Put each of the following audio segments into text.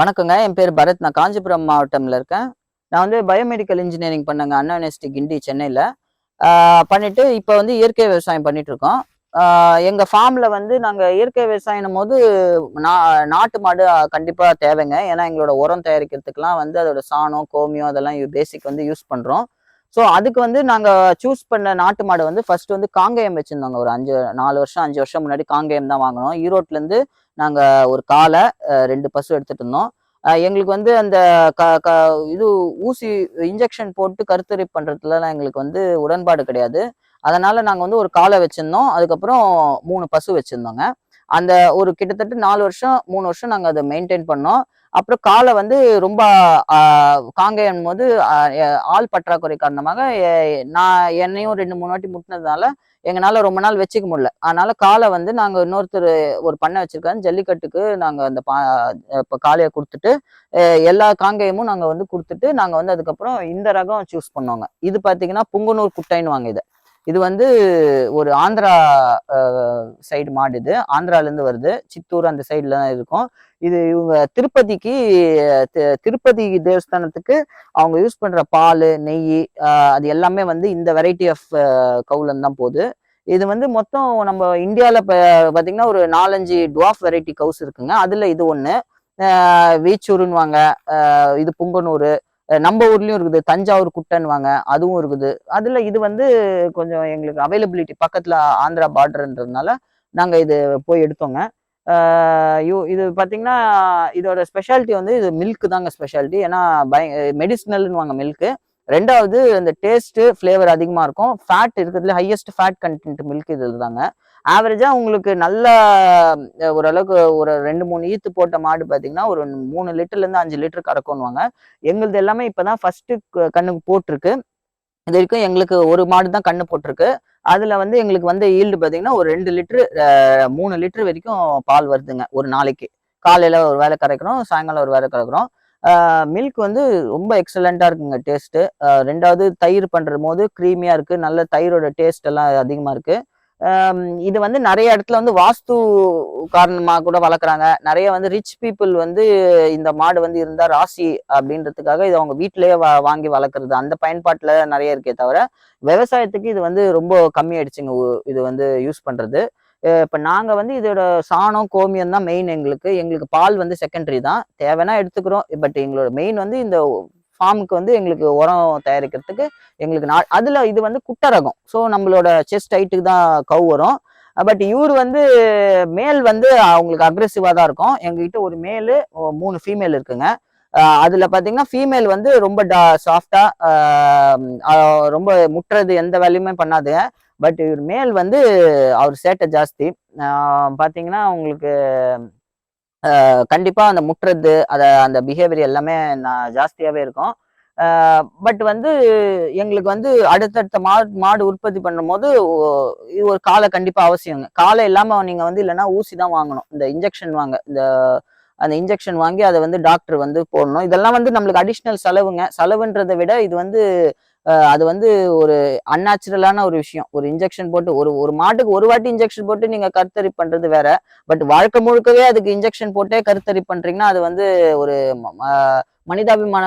வணக்கங்க. என் பேர் பரத். நான் காஞ்சிபுரம் மாவட்டம்ல இருக்கேன். நான் வந்து பயோமெடிக்கல் இன்ஜினியரிங் பண்ணேங்க. அண்ணா யூனிவர்சிட்டி கிண்டி சென்னையில். பண்ணிட்டு இப்போ வந்து இயற்கை விவசாயம் பண்ணிட்டு இருக்கோம் எங்கள் ஃபார்மில் வந்து நாங்கள் இயற்கை விவசாயம் போது நா- நாட்டு மாடு கண்டிப்பாக தேவைங்க. ஏன்னா எங்களோட உரம் தயாரிக்கிறதுக்குலாம் வந்து அதோட சாணம் கோமியம் அதெல்லாம் பேசிக் வந்து யூஸ் பண்ணுறோம் ஸோ அதுக்கு வந்து நாங்கள் சூஸ் பண்ண நாட்டு மாடு வந்து ஃபர்ஸ்ட் வந்து காங்கேயம் வச்சுருந்தோங்க. ஒரு அஞ்சு நாலு வருஷம் அஞ்சு வருஷம் முன்னாடி காங்கேயம் தான் வாங்கினோம். ஈரோட்லேருந்து இருந்து ஒரு காலை ரெண்டு பசு எடுத்துகிட்டு இருந்தோம். எங்களுக்கு வந்து அந்த க க இது ஊசி இன்ஜெக்ஷன் போட்டு கருத்தரி பண்ணுறதுலலாம் எங்களுக்கு வந்து உடன்பாடு கிடையாது. அதனால் நாங்கள் வந்து ஒரு காலை வச்சுருந்தோம். அதுக்கப்புறம் மூணு பசு வச்சுருந்தோங்க. அந்த ஒரு கிட்டத்தட்ட நாலு வருஷம் மூணு வருஷம் நாங்கள் அதை மெயின்டைன் பண்ணோம். அப்புறம் காலை வந்து ரொம்ப காங்கேயம் போது ஆள் பற்றாக்குறை காரணமாக நான் என்னையும் ரெண்டு மூணு வாட்டி முட்டினதுனால எங்களால் ரொம்ப நாள் வச்சுக்க முடியல. அதனால காலை வந்து நாங்கள் இன்னொருத்தர் ஒரு பண்ணை வச்சுருக்கோம் ஜல்லிக்கட்டுக்கு நாங்கள் அந்த பா இப்போ காளையை கொடுத்துட்டு எல்லா காங்கேயமும் நாங்கள் வந்து கொடுத்துட்டு நாங்கள் வந்து அதுக்கப்புறம் இந்த ரகம் சூஸ் பண்ணுவாங்க இது பார்த்தீங்கன்னா புங்குனூர் குட்டைன்னு வாங்க இதை. இது வந்து ஒரு ஆந்திரா சைடு மாடு இது. ஆந்திராலேருந்து வருது. சித்தூர் அந்த சைடில் தான் இருக்கும். இது இவங்க திருப்பதிக்கு திருப்பதி தேவஸ்தானத்துக்கு அவங்க யூஸ் பண்ணுற பால் நெய் அது எல்லாமே வந்து இந்த வெரைட்டி ஆஃப் கவுலன் தான் போகுது. இது வந்து மொத்தம் நம்ம இந்தியாவில் இப்போ பார்த்தீங்கன்னா ஒரு நாலஞ்சு டுவாஃப் வெரைட்டி கவுஸ் இருக்குங்க. அதில் இது ஒன்று வீச்சூருன்னுவாங்க. இது புங்கனூர் நம்ம ஊர்லேயும் இருக்குது. தஞ்சாவூர் குட்டைன்னுவாங்க அதுவும் இருக்குது. அதில் இது வந்து கொஞ்சம் எங்களுக்கு அவைலபிலிட்டி பக்கத்தில் ஆந்திரா பார்டர்ன்றதுனால நாங்கள் இது போய் எடுத்தோங்க. யூ இது பார்த்தீங்கன்னா இதோட ஸ்பெஷாலிட்டி வந்து இது மில்க்கு தாங்க ஸ்பெஷாலிட்டி ஏன்னா பய மெடிசினல்னு வாங்க மில்க்கு ரெண்டாவது இந்த டேஸ்ட்டு ஃப்ளேவர் அதிகமாக இருக்கும். ஃபேட் இருக்கிறதுல ஹையஸ்ட் ஃபேட் கண்டென்ட் மில்க் இதில் தாங்க ஆவரேஜாக உங்களுக்கு நல்ல ஓரளவுக்கு ஒரு ரெண்டு மூணு ஈத்து போட்ட மாடு பார்த்தீங்கன்னா ஒரு மூணு லிட்டர்லேருந்து அஞ்சு லிட்டர் கறக்கணுவாங்க எங்களுது எல்லாமே இப்போ தான் ஃபஸ்ட்டு கண்ணுக்கு போட்டிருக்கு. இது வரைக்கும் எங்களுக்கு ஒரு மாடு தான் கண்ணு போட்டிருக்கு. அதில் வந்து எங்களுக்கு வந்து ஈல்டு பார்த்தீங்கன்னா ஒரு ரெண்டு லிட்டரு மூணு லிட்ரு வரைக்கும் பால் வருதுங்க ஒரு நாளைக்கு. காலையில் ஒரு வேலை கறக்கிறோம் சாயங்காலம் ஒரு வேலை கறக்கிறோம். மில்க் வந்து ரொம்ப எக்ஸலண்ட்டாக இருக்குங்க டேஸ்ட்டு ரெண்டாவது தயிர் பண்ணுற போது க்ரீமியாக இருக்குது நல்ல தயிரோட டேஸ்ட் எல்லாம் அதிகமாக இருக்குது இது வந்து நிறைய இடத்துல வந்து வாஸ்து காரணமாக கூட வளர்க்குறாங்க. நிறைய வந்து ரிச் பீப்புள் வந்து இந்த மாடு வந்து இருந்தால் ராசி அப்படின்றதுக்காக இது அவங்க வீட்டிலேயே வா வாங்கி வளர்க்குறது. அந்த பயன்பாட்டில் நிறைய இருக்கே தவிர விவசாயத்துக்கு இது வந்து ரொம்ப கம்மி ஆயிடுச்சுங்க. இது வந்து யூஸ் பண்ணுறது இப்போ நாங்கள் வந்து இதோட சாணம் கோமியம் தான் மெயின் எங்களுக்கு. எங்களுக்கு பால் வந்து செகண்டரி தான். தேவைன்னா எடுத்துக்கிறோம். பட் எங்களோட மெயின் வந்து இந்த ஃபார்முக்கு வந்து எங்களுக்கு உரம் தயாரிக்கிறதுக்கு எங்களுக்கு நா அதில் இது வந்து குட்டை ரகம் ஸோ நம்மளோட செஸ்ட் ஹைட்டுக்கு தான் கவு வரும் பட் இவர் வந்து மேல் வந்து அவங்களுக்கு அக்ரெசிவாக தான் இருக்கும். எங்ககிட்ட ஒரு மேலு மூணு ஃபீமேல் இருக்குங்க. அதில் பார்த்தீங்கன்னா ஃபீமேல் வந்து ரொம்ப டா சாஃப்டாக ரொம்ப முட்டுறது எந்த வேலையுமே பண்ணாதுங்க. பட் இவர் மேல் வந்து அவர் சேட்டை ஜாஸ்தி. பார்த்தீங்கன்னா உங்களுக்கு கண்டிப்பாக அந்த முட்டுறது அதை அந்த பிஹேவியர் எல்லாமே நான் ஜாஸ்தியாகவே இருக்கும். பட் வந்து எங்களுக்கு வந்து அடுத்தடுத்த மாடு மாடு உற்பத்தி பண்ணும்போது ஒ- இது ஒரு காலை கண்டிப்பாக அவசியங்க காலை இல்லாமல் நீங்கள் வந்து இல்லைன்னா ஊசி தான் வாங்கணும். இந்த இன்ஜெக்ஷன் வாங்க இந்த அந்த இன்ஜெக்ஷன் வாங்கி அதை வந்து டாக்டர் வந்து போடணும். இதெல்லாம் வந்து நம்மளுக்கு அடிஷ்னல் செலவுங்க. செலவுன்றதை விட இது வந்து அது வந்து ஒரு அன்நேச்சுரலான ஒரு விஷயம். ஒரு இன்ஜெக்ஷன் போட்டு ஒரு ஒரு மாட்டுக்கு ஒரு வாட்டி இன்ஜெக்ஷன் போட்டு நீங்க கருத்தரி பண்றது வேற. பட் வாழ்க்கை முழுக்கவே அதுக்கு இன்ஜெக்ஷன் போட்டே கருத்தரி பண்றீங்கன்னா அது வந்து ஒரு மனிதாபிமான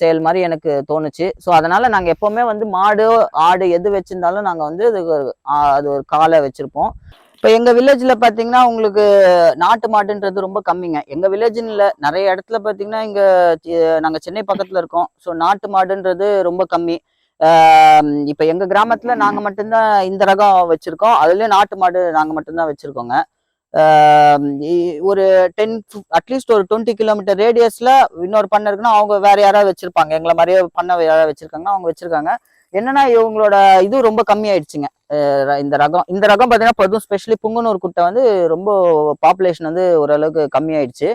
செயல் மாதிரி எனக்கு தோணுச்சு. ஸோ அதனால நாங்கள் எப்பவுமே வந்து மாடு ஆடு எது வச்சிருந்தாலும் நாங்கள் வந்து அதுக்கு அது ஒரு காலை வச்சிருப்போம். இப்போ எங்கள் வில்லேஜில் பார்த்தீங்கன்னா உங்களுக்கு நாட்டு மாடுன்றது ரொம்ப கம்மிங்க. எங்கள் வில்லேஜ்னு இல்லை நிறைய இடத்துல பார்த்தீங்கன்னா இங்கே நாங்கள் சென்னை பக்கத்தில் இருக்கோம். ஸோ நாட்டு மாடுன்றது ரொம்ப கம்மி. இப்போ எங்கள் கிராமத்தில் நாங்கள் மட்டும்தான் இந்த ரகம் வச்சுருக்கோம். அதுலேயும் நாட்டு மாடு நாங்கள் மட்டும்தான் வச்சுருக்கோங்க. ஒரு டென் அட்லீஸ்ட் ஒரு டுவெண்ட்டி கிலோமீட்டர் ரேடியஸில் இன்னொரு பண்ண இருக்குன்னா அவங்க வேற யாராவது வச்சிருப்பாங்க. எங்களை மாதிரியே பண்ண யாராவது வச்சிருக்காங்கன்னா அவங்க வச்சிருக்காங்க. என்னன்னா இவங்களோட இது ரொம்ப கம்மியாயிடுச்சுங்க இந்த ரகம் இந்த ரகம் பார்த்தீங்கன்னா பொதுவும் ஸ்பெஷலி புங்குனூர் குட்டை வந்து ரொம்ப பாப்புலேஷன் வந்து ஓரளவுக்கு கம்மியாயிடுச்சு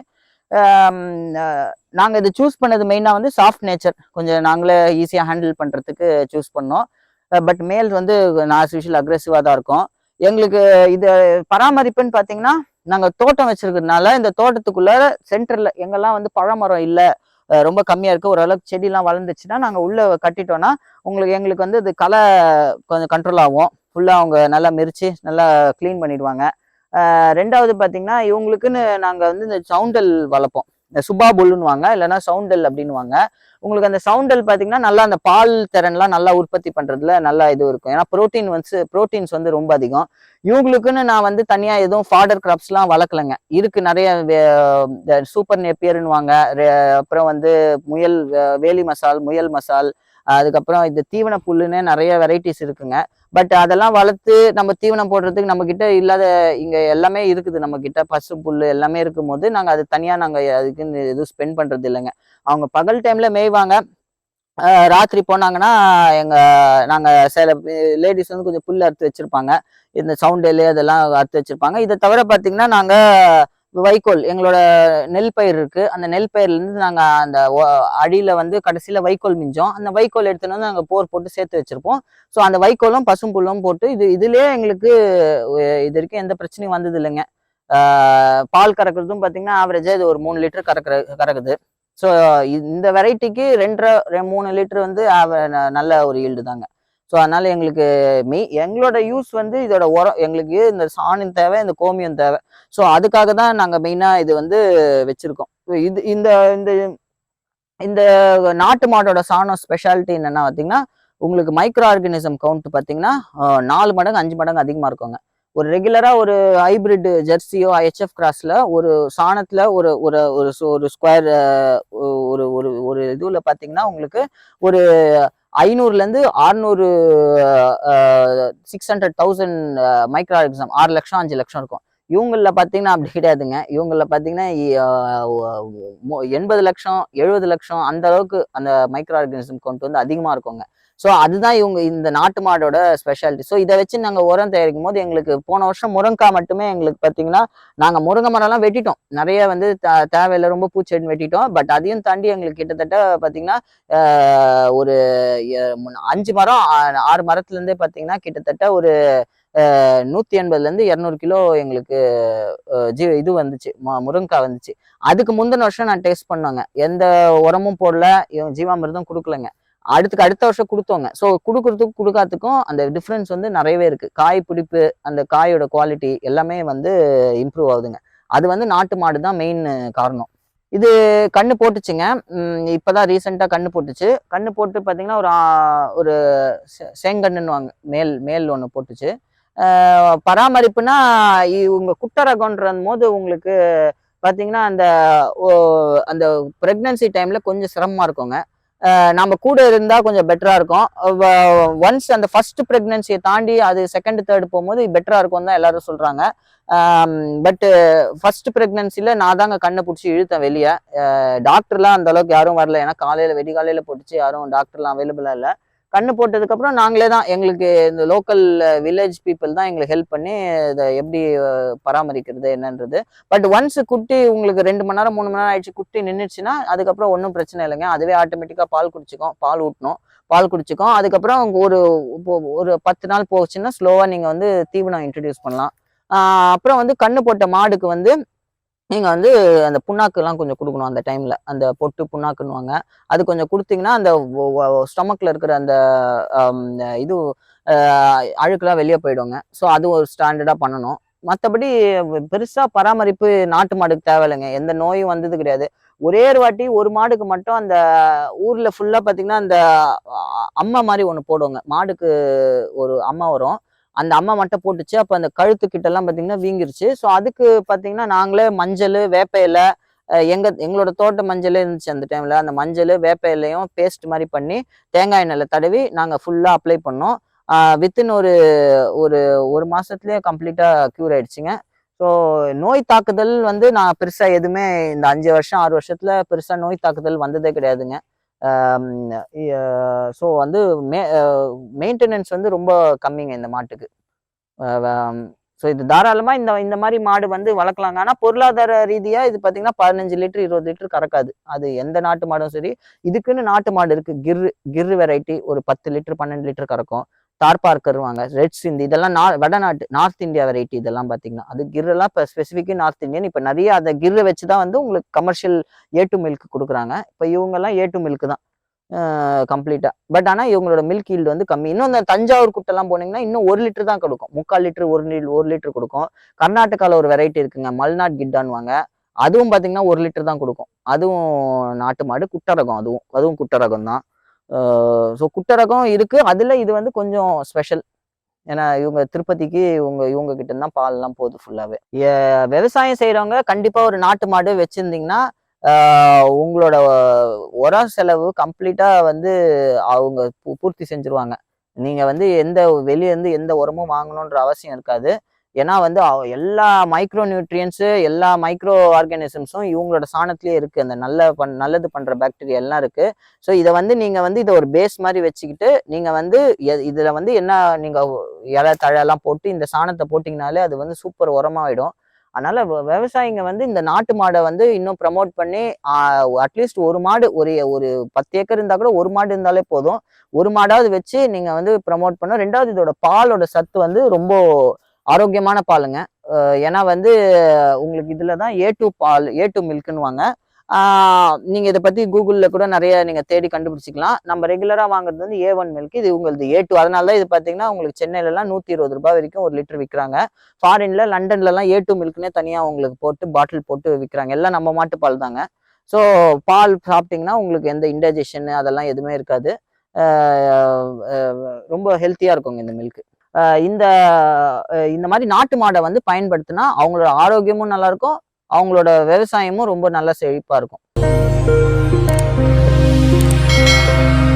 நாங்கள் இது சூஸ் பண்ணது மெயினாக வந்து சாஃப்ட் நேச்சர் கொஞ்சம் நாங்களே ஈஸியாக ஹேண்டில் பண்ணுறதுக்கு சூஸ் பண்ணோம். பட் மேல் வந்து நான் யூஷுவல் அக்ரெசிவாக தான் இருக்கும். எங்களுக்கு இது பராமரிப்புன்னு பார்த்தீங்கன்னா நாங்கள் தோட்டம் வச்சிருக்கிறதுனால இந்த தோட்டத்துக்குள்ள சென்டர்ல எங்கெல்லாம் வந்து பழமரம் இல்லை ரொம்ப கம்மியாக இருக்குது ஓரளவுக்கு செடிலாம் வளர்ந்துச்சுன்னா நாங்கள் உள்ளே கட்டிட்டோன்னா உங்களுக்கு எங்களுக்கு வந்து இது களை கொஞ்சம் கண்ட்ரோல் ஆகும். ஃபுல்லாக அவங்க நல்லா மெரிச்சு நல்லா க்ளீன் பண்ணிடுவாங்க. ரெண்டாவது பார்த்தீங்கன்னா இவங்களுக்குன்னு நாங்கள் வந்து இந்த சவுண்டல் வளர்ப்போம். இந்த சுபா புல்லுன்னுவாங்க இல்லைன்னா சவுண்டல் அப்படின்னுவாங்க. உங்களுக்கு அந்த சவுண்டல் பார்த்தீங்கன்னா நல்லா அந்த பால் திறன்லாம் நல்லா உற்பத்தி பண்ணுறதுல நல்லா இது இருக்கும். ஏன்னா ப்ரோட்டீன் வந்து புரோட்டீன்ஸ் வந்து ரொம்ப அதிகம். இவங்களுக்குன்னு நான் வந்து தனியாக எதுவும் ஃபாடர் கிராப்ஸ்லாம் வளர்க்கலைங்க. இருக்கு நிறைய சூப்பர் நெப்பியருன்னுவாங்க அப்புறம் வந்து முயல் வேலி மசால் முயல் மசால் அதுக்கப்புறம் இது தீவன புல்லுன்னு நிறைய வெரைட்டிஸ் இருக்குங்க. பட் அதெல்லாம் வளர்த்து நம்ம தீவனம் போடுறதுக்கு நம்ம கிட்ட இல்லாத இங்க எல்லாமே இருக்குது நம்ம கிட்ட. பசு புல் எல்லாமே இருக்கும் போது நாங்கள் அது தனியாக நாங்கள் அதுக்குன்னு எதுவும் ஸ்பெண்ட் பண்றது இல்லைங்க. அவங்க பகல் டைம்ல மேய் செய்வாங்க. ராத்திரி போனாங்கன்னா எங்க நாங்கள் சில லேடிஸ் வந்து கொஞ்சம் புல் அறுத்து வச்சிருப்பாங்க. இந்த சவுண்டேலு அதெல்லாம் அறுத்து வச்சிருப்பாங்க. இதை தவிர பார்த்தீங்கன்னா நாங்கள் வைக்கோல் எங்களோட நெல் பயிர் இருக்கு. அந்த நெல் பயிர்லேருந்து நாங்கள் நாங்க அந்த அடியில் அடியில வந்து கடைசியில் வைக்கோல் மிஞ்சோம். அந்த வைக்கோல் எடுத்துன்னு வந்து நாங்கள் போர் போட்டு சேர்த்து வச்சிருப்போம். ஸோ அந்த வைக்கோலும் பசும்புல்லும் போட்டு இது இதுலேயே எங்களுக்கு இது வரைக்கும் எந்த பிரச்சனையும் வந்தது இல்லைங்க பால் கறக்கிறதும் பார்த்தீங்கன்னா ஆவரேஜாக இது ஒரு மூணு லிட்டர் கறக்குற கறக்குது. ஸோ இந்த வெரைட்டிக்கு ரெண்டரை ரெ- மூணு லிட்டர் வந்து ஆவ- ந- நல்ல ஒரு ஈல்டு தாங்க. ஸோ அதனால எங்களுக்கு மெய் எங்களோட யூஸ் வந்து இதோட உரம் எங்களுக்கு இந்த சாணியும் தேவை இந்த கோமியம் தேவை. ஸோ அதுக்காக தான் நாங்கள் மெயினாக இது வந்து வச்சுருக்கோம். இது இந்த இந்த இந்த நாட்டு மாடோட சாணம் ஸ்பெஷாலிட்டி என்னென்னா பார்த்தீங்கன்னா உங்களுக்கு மைக்ரோ ஆர்கனிசம் கவுண்ட் பார்த்தீங்கன்னா நாலு மடங்கு அஞ்சு மடங்கு அதிகமாக இருக்குங்க. ஒரு ரெகுலராக ஒரு ஹைபிரிட் ஜெர்சியோ ஹெச்எஃப் கிராஸ்ல ஒரு சாணத்தில் ஒரு ஒரு ஒரு ஒரு ஸ்கொயர் ஒரு ஒரு ஒரு இதுவில் பார்த்தீங்கன்னா உங்களுக்கு ஒரு ஐநூறுலேருந்து ஆறுநூறு six hundred thousand micro exam ஆறு லட்சம் அஞ்சு லட்சம் இருக்கும். இவங்களில் பார்த்தீங்கன்னா அப்படி கிடையாதுங்க. இவங்களில் பார்த்தீங்கன்னா எண்பது லட்சம் எழுபது லட்சம் அந்த அளவுக்கு அந்த மைக்ரோ ஆர்கனிசம் கொண்டு வந்து அதிகமாக இருக்குங்க. ஸோ அதுதான் இவங்க இந்த நாட்டு மாடோட ஸ்பெஷாலிட்டி ஸோ இதை வச்சு நாங்கள் உரம் தயாரிக்கும் போது எங்களுக்கு போன வருஷம் முருங்கைக்காய் மட்டுமே எங்களுக்கு பார்த்தீங்கன்னா நாங்கள் முருங்கை மரம்லாம் வெட்டிட்டோம். நிறைய வந்து த- தேவையில்லை ரொம்ப பூச்செடி வெட்டிட்டோம். பட் அதையும் தாண்டி எங்களுக்கு கிட்டத்தட்ட பார்த்தீங்கன்னா ஒரு அஞ்சு மரம் ஆறு மரத்துலேருந்தே பார்த்தீங்கன்னா கிட்டத்தட்ட ஒரு நூற்றி எண்பதுலேருந்து இரநூறு கிலோ எங்களுக்கு ஜி இது வந்துச்சு முருங்கைக்காய் வந்துச்சு. அதுக்கு முந்தின வருஷம் நான் டேஸ்ட் பண்ணோங்க. எந்த உரமும் போடல இவன் ஜீவாமிர்தம் கொடுக்கலங்க. அடுத்துக்கு அடுத்த வருஷம் கொடுத்தோங்க ஸோ கொடுக்கறதுக்கும் கொடுக்காத்துக்கும் அந்த டிஃப்ரென்ஸ் வந்து நிறையவே இருக்குது காய் பிடிப்பு அந்த காயோட குவாலிட்டி எல்லாமே வந்து இம்ப்ரூவ் ஆகுதுங்க. அது வந்து நாட்டு மாடு தான் மெயின் காரணம். இது கண்ணு போட்டுச்சுங்க. இப்போ தான் ரீசெண்டாக கண்ணு போட்டுச்சு. கண்ணு போட்டு பார்த்தீங்கன்னா ஒரு ஒரு செங்கண்ணுன்னு வாங்க மேல் மேல் ஒன்று போட்டுச்சு. பராமரிப்புனா இவங்க குட்டை ரகம்ன்ற போது உங்களுக்கு பார்த்தீங்கன்னா அந்த ஓ- அந்த ப்ரெக்னன்சி டைமில் கொஞ்சம் சிரமமாக இருக்குங்க. நம்ம கூட இருந்தால் கொஞ்சம் பெட்டராக இருக்கும். ஒன்ஸ் அந்த ஃபர்ஸ்ட் ப்ரெக்னென்சியை தாண்டி அது செகண்ட் தேர்ட் போகும்போது பெட்டராக இருக்கும் தான் எல்லாரும் சொல்கிறாங்க பட்டு ஃபர்ஸ்ட் ப்ரெக்னென்சியில் நான் தாங்க கண்ணை பிடிச்சி இழுத்தேன் வெளியே. டாக்டர்லாம் அந்த அளவுக்கு யாரும் வரல. ஏன்னா காலையில் வெடி காலையில் போட்டுச்சு. யாரும் டாக்டர்லாம் அவைலபிளா இல்லை. கண்ணு போட்டதுக்கப்புறம் நாங்களே தான் எங்களுக்கு இந்த லோக்கல் வில்லேஜ் பீப்புள் தான் எங்களுக்கு ஹெல்ப் பண்ணி இதை எப்படி பராமரிக்கிறது என்னன்றது. பட் ஒன்ஸ் குட்டி உங்களுக்கு ரெண்டு மணி நேரம் மூணு மணி நேரம் ஆயிடுச்சு குட்டி நின்றுச்சுன்னா அதுக்கப்புறம் ஒன்றும் பிரச்சனை இல்லைங்க. அதுவே ஆட்டோமேட்டிக்காக பால் குடிச்சிக்கும் பால் ஊட்டணும் பால் குடிச்சிக்கும். அதுக்கப்புறம் ஒரு ஒரு பத்து நாள் போச்சுன்னா ஸ்லோவாக நீங்கள் வந்து தீவனம் இன்ட்ரடியூஸ் பண்ணலாம். அப்புறம் வந்து கண்ணு போட்ட மாடுக்கு வந்து நீங்கள் வந்து அந்த புண்ணாக்குலாம் கொஞ்சம் கொடுக்கணும் அந்த டைமில். அந்த பொட்டு புண்ணாக்குன்னுவாங்க. அது கொஞ்சம் கொடுத்தீங்கன்னா அந்த ஸ்டொமக்கில் இருக்கிற அந்த இது அழுக்கெலாம் வெளியே போயிடுவாங்க ஸோ அது ஒரு ஸ்டாண்டர்டாக பண்ணணும். மற்றபடி பெருசாக பராமரிப்பு நாட்டு மாடுக்கு தேவையில்லைங்க. எந்த நோயும் வந்தது கிடையாது. ஒரே ஒரு வாட்டி ஒரு மாடுக்கு மட்டும் அந்த ஊரில் ஃபுல்லாக பார்த்தீங்கன்னா அந்த அம்மா மாதிரி ஒன்று போடுவாங்க. மாடுக்கு ஒரு அம்மா வரும். அந்த அம்மா மட்டும் போட்டுச்சு. அப்போ அந்த கழுத்து கிட்டலாம் பார்த்தீங்கன்னா வீங்கிருச்சு. ஸோ அதுக்கு பார்த்தீங்கன்னா நாங்களே மஞ்சள் வேப்ப இலை எங்க எங்களோட தோட்ட மஞ்சள் இருந்துச்சு அந்த டைம்ல அந்த மஞ்சள் வேப்ப இலையும் பேஸ்ட் மாதிரி பண்ணி தேங்காய் எண்ணெயில் தடவி நாங்கள் ஃபுல்லாக அப்ளை பண்ணோம். வித்தின் ஒரு ஒரு ஒரு மாசத்துலயே கம்ப்ளீட்டாக க்யூர் ஆயிடுச்சுங்க. ஸோ நோய் தாக்குதல் வந்து நான் பெருசாக எதுவுமே இந்த அஞ்சு வருஷம் ஆறு வருஷத்தில் பெருசாக நோய் தாக்குதல் வந்ததே கிடையாதுங்க. ஸோ வந்து மே மெயின்டெனன்ஸ் வந்து ரொம்ப கம்மிங்க இந்த மாட்டுக்கு. ஸோ இது தாராளமாக இந்த இந்த மாதிரி மாடு வந்து வளர்க்கலாங்க. ஆனால் பொருளாதார ரீதியாக இது பார்த்தீங்கன்னா பதினஞ்சு லிட்டர் இருபது லிட்டர் கறக்காது. அது எந்த நாட்டு மாடும் சரி இதுக்குன்னு நாட்டு மாடு இருக்குது கிர்ரு கிர்ரு வெரைட்டி ஒரு பத்து லிட்டர் பன்னெண்டு லிட்டர் கறக்கும். தார்பார்க்கருவாங்க ரெட் சிந்தி இதெல்லாம் நா வடநாட்டு நார்த் இந்தியா வெரைட்டி இதெல்லாம் பார்த்தீங்கன்னா அது கிர்ரெல்லாம் இப்போ ஸ்பெசிஃபிக்காக நார்த் இந்தியன் இப்போ நிறைய அதை கிர்ரை வச்சு தான் வந்து உங்களுக்கு கமர்ஷியல் ஏ டு மில்க் கொடுக்குறாங்க. இப்போ இவங்கெல்லாம் ஏ டு மில்க் தான். கம்ப்ளீட்டாக பட் ஆனால் இவங்களோட மில்க் ஈல்டு வந்து கம்மி. இன்னும் இந்த தஞ்சாவூர் குட்டெல்லாம் போனீங்கன்னா இன்னும் ஒரு லிட்டர் தான் கொடுக்கும். முக்கால் லிட்டர் ஒரு லிட்டர் ஒரு லிட்டர் கொடுக்கும். கர்நாடகாவில் ஒரு வெரைட்டி இருக்குங்க. மல்நாட் கிட்டான்வாங்க அதுவும் பார்த்தீங்கன்னா ஒரு லிட்டர் தான் கொடுக்கும். அதுவும் நாட்டு மாடு குட்டரகம் அதுவும். அதுவும் குட்டரகம் தான். ஸோ குட்டரகம் ரகம் அதில் இது வந்து கொஞ்சம் ஸ்பெஷல் ஏன்னா இவங்க திருப்பதிக்கு இவங்க இவங்க கிட்ட தான் பால்லாம் போகுது ஃபுல்லாகவே விவசாயம் செய்கிறவங்க கண்டிப்பாக ஒரு நாட்டு மாடு வச்சுருந்தீங்கன்னா உங்களோட உரம் செலவு கம்ப்ளீட்டாக வந்து அவங்க பூர்த்தி செஞ்சுருவாங்க. நீங்கள் வந்து எந்த வெளியேருந்து எந்த உரமும் வாங்கணுன்ற அவசியம் இருக்காது. ஏன்னா வந்து எல்லா மைக்ரோ நியூட்ரியன்ஸு எல்லா மைக்ரோ ஆர்கானிசம்ஸும் இவங்களோட சாணத்திலே இருக்குது அந்த நல்ல பண் நல்லது பண்ணுற பாக்டீரியா எல்லாம் இருக்குது ஸோ இதை வந்து நீங்கள் வந்து இதை ஒரு பேஸ் மாதிரி வச்சுக்கிட்டு நீங்கள் வந்து எ- வந்து என்ன நீங்கள் இலை தழையெல்லாம் போட்டு இந்த சாணத்தை போட்டிங்கனாலே அது வந்து சூப்பர் உரமாயிடும். அதனால விவசாயிங்க வந்து இந்த நாட்டு மாடை வந்து இன்னும் ப்ரமோட் பண்ணி அட்லீஸ்ட் ஒரு மாடு ஒரு ஒரு பத்து ஏக்கர் இருந்தால் கூட ஒரு மாடு இருந்தாலே போதும். ஒரு மாடாவது வச்சு நீங்கள் வந்து ப்ரமோட் பண்ணோம் ரெண்டாவது இதோட பாலோட சத்து வந்து ரொம்ப ஆரோக்கியமான பாலுங்க. ஏன்னா வந்து உங்களுக்கு இதில் தான் ஏ டூ பால் ஏ டூ மில்க்னுவாங்க நீங்கள் இதை பற்றி கூகுளில் கூட நிறைய நீங்கள் தேடி கண்டுபிடிச்சிக்கலாம். நம்ம ரெகுலராக வாங்குறது வந்து ஏ ஒன் மில்க் இது உங்களுக்கு ஏ டூ அதனால தான் இது பார்த்தீங்கன்னா உங்களுக்கு சென்னையிலலாம் நூற்றி இருபது ரூபாய் வரைக்கும் ஒரு லிட்டர் விற்கிறாங்க ஃபாரின்ல லண்டன்லலாம் ஏ டூ மில்க்னே தனியாக உங்களுக்கு போட்டு பாட்டில் போட்டு விற்கிறாங்க எல்லாம் நம்ம மாட்டு பால் தாங்க. ஸோ பால் சாப்பிட்டிங்கன்னா உங்களுக்கு எந்த இன்டைஜஷன் அதெல்லாம் எதுவுமே இருக்காது. ரொம்ப ஹெல்த்தியாக இருக்குங்க இந்த மில்க்கு இந்த இந்த மாதிரி நாட்டு மாடை வந்து பயன்படுத்தினா அவங்களோட ஆரோக்கியமும் நல்லா இருக்கும் அவங்களோட விவசாயமும் ரொம்ப நல்லா செழிப்பா இருக்கும்.